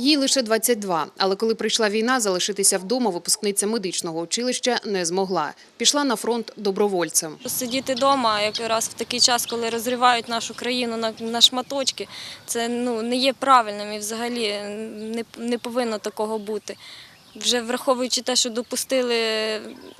Їй лише 22, але коли прийшла війна, залишитися вдома випускниця медичного училища не змогла. Пішла на фронт добровольцем. Сидіти вдома якраз в такий час, коли розривають нашу країну на, на шматочки, це ну, не є правильним і взагалі не, не повинно такого бути. Вже враховуючи те, що допустили,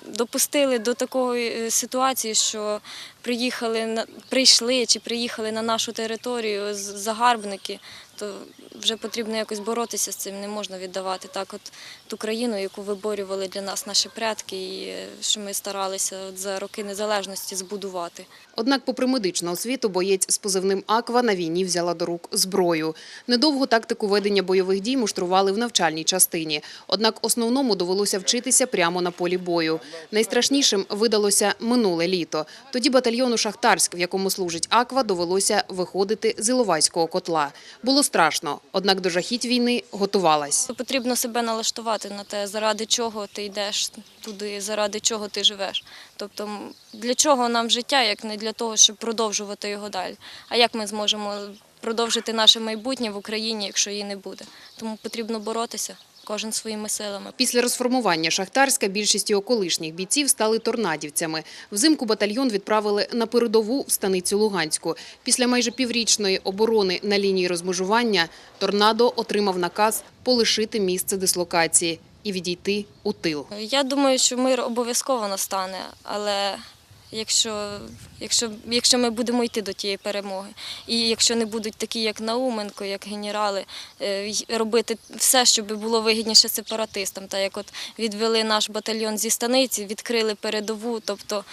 допустили до такої е, ситуації, що приїхали прийшли чи приїхали на нашу територію загарбники, то вже потрібно якось боротися з цим. Не можна віддавати так, от ту країну, яку виборювали для нас наші предки, і е, що ми старалися от за роки незалежності збудувати. Однак, попри медичну освіту, боєць з позивним «Аква» на війні взяла до рук зброю. Недовго тактику ведення бойових дій муштрували в навчальній частині. Однак основному довелося вчитися прямо на полі бою. Найстрашнішим видалося минуле літо. Тоді батальйону «Шахтарськ», в якому служить «Аква», довелося виходити з Іловайського котла. Було страшно, однак до жахіть війни готувалась. Потрібно себе налаштувати на те, заради чого ти йдеш туди, заради чого ти живеш. Тобто, для чого нам життя, як не для того, щоб продовжувати його далі. А як ми зможемо продовжити наше майбутнє в Україні, якщо її не буде? Тому потрібно боротися кожен своїми силами. Після розформування Шахтарська більшість його колишніх бійців стали торнадівцями. Взимку батальйон відправили на передову в станицю Луганську. Після майже піврічної оборони на лінії розмежування торнадо отримав наказ полишити місце дислокації і відійти у тил. Я думаю, що мир обов'язково настане, але якщо, якщо, якщо ми будемо йти до тієї перемоги, і якщо не будуть такі, як Науменко, як генерали, е, робити все, щоб було вигідніше сепаратистам, та як от відвели наш батальйон зі станиці, відкрили передову, тобто.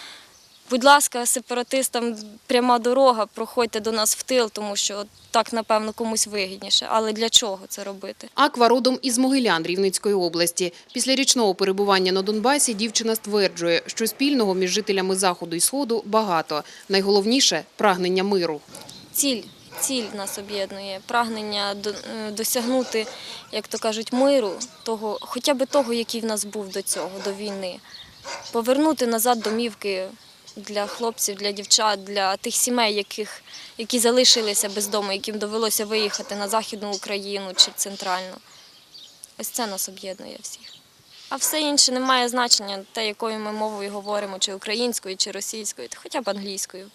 Будь ласка, сепаратистам пряма дорога, проходьте до нас в тил, тому що так, напевно, комусь вигідніше. Але для чого це робити? Аква родом із Могилян Рівненської області. Після річного перебування на Донбасі дівчина стверджує, що спільного між жителями Заходу і Сходу багато. Найголовніше – прагнення миру. ціль. Ціль нас об'єднує, прагнення е, досягнути, як то кажуть, миру, того, хоча б того, який в нас був до цього, до війни. Повернути назад домівки для хлопців, для дівчат, для тих сімей, яких, які залишилися без дому, яким довелося виїхати на Західну Україну чи центральну. Ось це нас об'єднує всіх. А все інше не має значення, те, якою ми мовою говоримо, чи українською, чи російською, та хоча б англійською.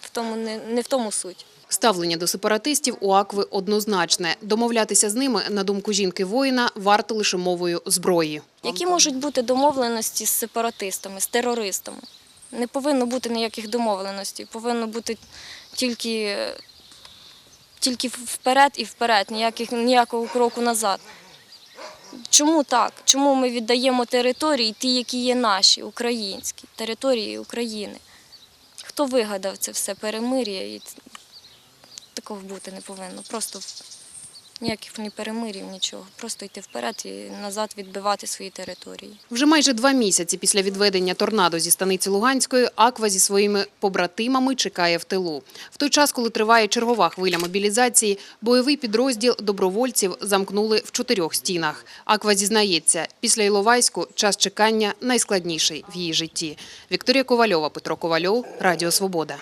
В тому не, не в тому суть. Ставлення до сепаратистів у Акви однозначне. Домовлятися з ними, на думку жінки-воїна, варто лише мовою зброї. Які можуть бути домовленості з сепаратистами, з терористами? Не повинно бути ніяких домовленостей, повинно бути тільки, тільки вперед і вперед, ніяких, ніякого кроку назад. Чому так? Чому ми віддаємо території, ті, які є наші, українські, території України? Хто вигадав це все перемир'я? І такого бути не повинно. Просто ніяких ні перемирів, нічого. Просто йти вперед і назад відбивати свої території. Вже майже два місяці після відведення торнадо зі станиці Луганської Аква зі своїми побратимами чекає в тилу. В той час, коли триває чергова хвиля мобілізації, бойовий підрозділ добровольців замкнули в чотирьох стінах. Аква зізнається, після Іловайську час чекання найскладніший в її житті. Вікторія Ковальова, Петро Ковальов, Радіо Свобода.